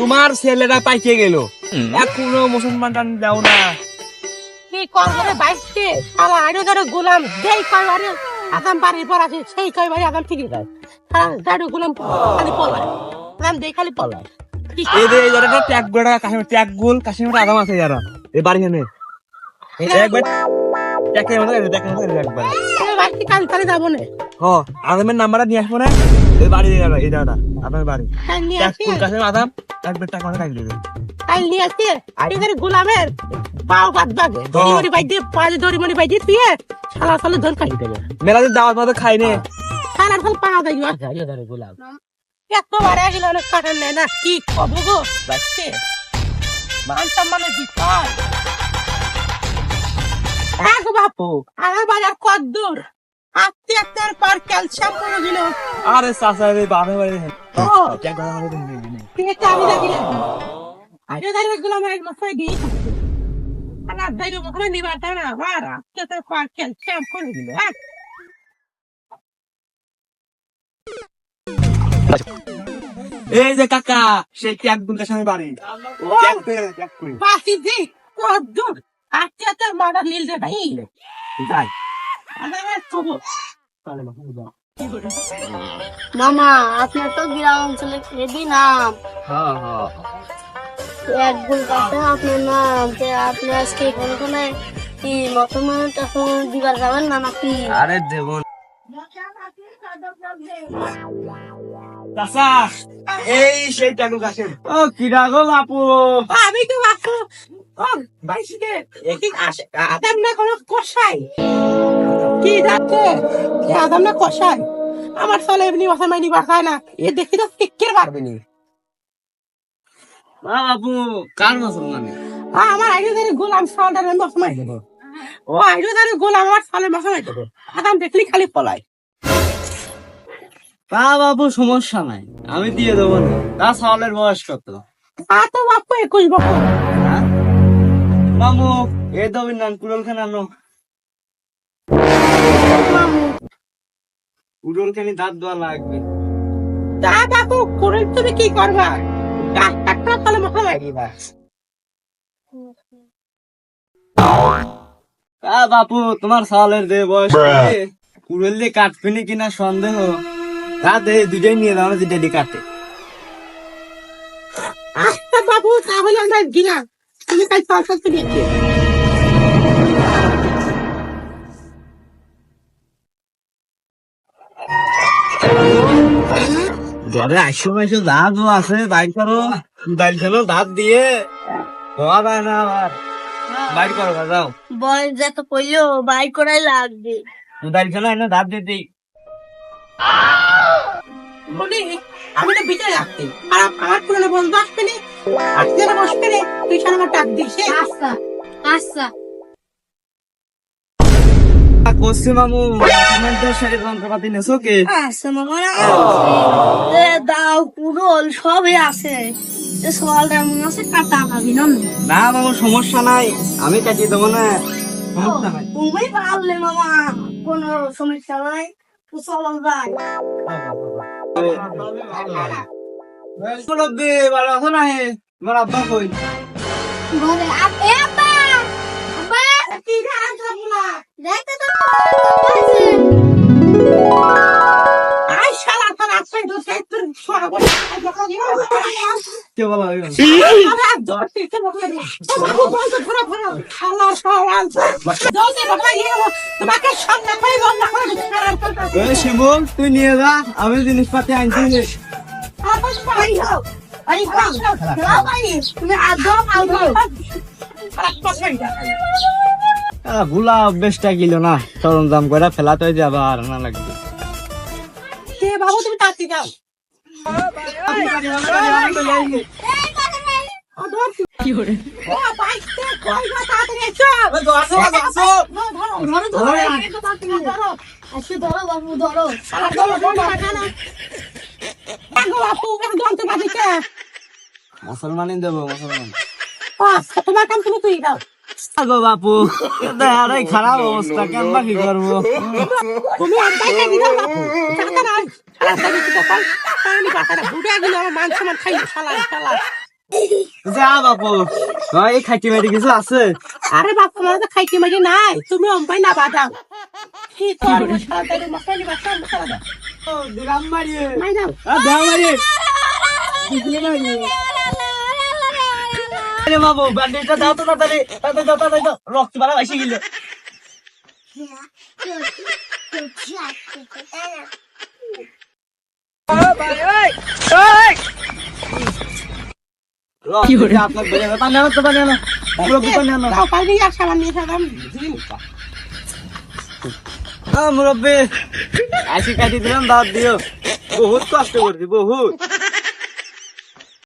তোমার ছেলেরা পাইকে গেল। এখনও মুসলমান টান দাও না। কি করব রে বাইককে শালা আরও ধরে গোলাম যেই কয় বারে আদাম বাড়ির পর আছে সেই কয় বারে আদাম ঠিকই যায় গাড়ি গোলাম খালি পলায়। আদাম দেই খালি পলায়। কি এই যে এই জায়গাটা ট্যাগ গোড়া কাশ্মীর ট্যাগ গোল কাশ্মীর আদাম আছে যারা। এই বাড়ি এনে একবার একবার। বাইকটি কাল কালে যাব না? হ আদামের নাম্বারটা নিয়ে আসব না। এই বাড়ি যাবে এই জায়গাটা আপনার বাড়ি। কাল নিয়ে আসি। গোল কাশ্মীর আদাম একবার টাকা মানে কাটি কাল নিয়ে আসি। আরে ধরে গোলামের পাও বাদ বাগে। দড়ি মড়ি বাইতে পায়ে দড়ি মড়ি বাইতে তুই শালা শালা ধন কাটি দেবে। মেলা দাওয়াত মতো খাই নে। শালা শালা পা দেয় আরে ধরে গোলাম। একবার গেলে অনেক কাটার নেয় না কি কব গো? বাইকতে মান সম্মানের বিপদ বাপু আমার বাজার কত আস্তে আর পার ক্যালসিয়াম চাচা ও। দিন আমি দিয়ে মুখে নিবার না। পার ক্যালসিয়াম হ্যাঁ। এই যে কাকা সেই ট্যাগ গোল কাশ্মীর বাড়ি। ট্যাগ করে ট্যাগ করে। পাশি দি কত দূর। আস্তে আস্তে মারা নীল রে ভাই। যাই। মামা আপনার তো গ্রাম অঞ্চলে খেদি নাম হ্যাঁ হ্যাঁ এক গুণ কাছে আপনার নাম যে আপনি আজকে কোন কোনে কি মতমান তখন দিবার যাবেন না নাকি? আরে দেব এই সেই টাকু গাছে ও কি বাপু। আমি তো বাপু। ও বাইশিকে আসে আদাম না কোনো কষাই কি যাচ্ছে? কি আদাম না কষাই আমার ছেলে এমনি বাসা মাইনি বাসায় না। এ দেখি তো পারবে নি। কার মুসলমানে আমার আইডি ধরে গোলাম সালটা আমি বাসা মাই দেবো। ও। আইডি ধরে গোলাম আমার সালে বাসা মাই দেবো। আদাম দেখলি খালি পলাই তা বাবু সমস্যা নাই। আমি দিয়ে দেবো না। তা সালের বয়স কত? তা তো বাপু একুশ বছর। হ্যাঁ? মামু এ দবির নাম খান আনো দাঁত দেওয়া লাগবে। তা করে তুমি কি করবা? ডাক্তারটা তাহলে মাথা লাগিবা তা বাপু তোমার সালের দে বয়স কুড়ল দিয়ে কাটপিনি কিনা সন্দেহ? তা দে দুটাই নিয়ে দাও যেটা দিয়ে কাটে। আচ্ছা বাবু তাহলে আমরা গিলা তুমি কাল ঘরে আইসো মাইসো দাঁত আছে বাইর করো। দাইল খেলো দাঁত দিয়ে। ধোয়া যায় না আবার বাইর করো যাও বয়স যত কইলো বাই করাই লাগবে। দাইল খেলো এনে দাঁত বলি আমি তো বিটাই রাখতে। আর আমার পুরনো বন্ধু আসবে নি? আজকে না বসবে রে তুই সারা আমার ডাক দিস হ্যাঁ? আচ্ছা। নেছো কে? আচ্ছা মামা না এ দাও কুড়োল সবই আছে। এ সলটা মনে আছে কাটা পাবি না না মামু সমস্যা নাই। আমি কাটিয়ে দেবো না। সমস্যা নাই। তুমি পারলে মামা। কোনো সমস্যা নাই। চলো যাই সুলভে ভালো আছো না হে তোমার আব্বা কই ঘরে আব্বা? তুই ইয়ে নিয়ে যা আমি জিনিসপাতি আনছি তুমি ভুলা অভ্যেসটা গিল না সরঞ্জাম করে ফেলাতে যে আবার না লাগবে। কে বাবু তুমি তাড়াতাড়ি যাও। মুসলমানই দেবো মুসলমান। তোমার কাম তুমি তুই দাও। আগো বাপু দেহারাই খারাপ অবস্থা কেন কি করব? তুমি আনতাই কে দিদাও বাপু। টাকা নাই। টাকা দিতে তো পাই টাকা নি টাকা গেল আমার মান সম্মান খাই শালা শালা। যা বাপু এই খাইটি মাইটি কিছু আছে? আরে বাপ আমার তো মাঝে নাই। তুমি অম্পাই না বাদাও কি তোর মশলা দাও মশলা দিবা সব মশলা দাও দিলাম মারিয়ে মাই দাও দাও মারিয়ে আরে বাবু ব্যান্ডেজটা দাও তো তাড়াতাড়ি তাড়াতাড়ি দাও তাড়াতাড়ি দাও। রক্ত বাড়া এসে গেলে। কি করে আপনার বেড়ে পানি আনো তো পানি আনো। মুরব্বী। আশি কাটি দিলাম দাঁত দিও। বহুত কষ্ট করছি বহুত।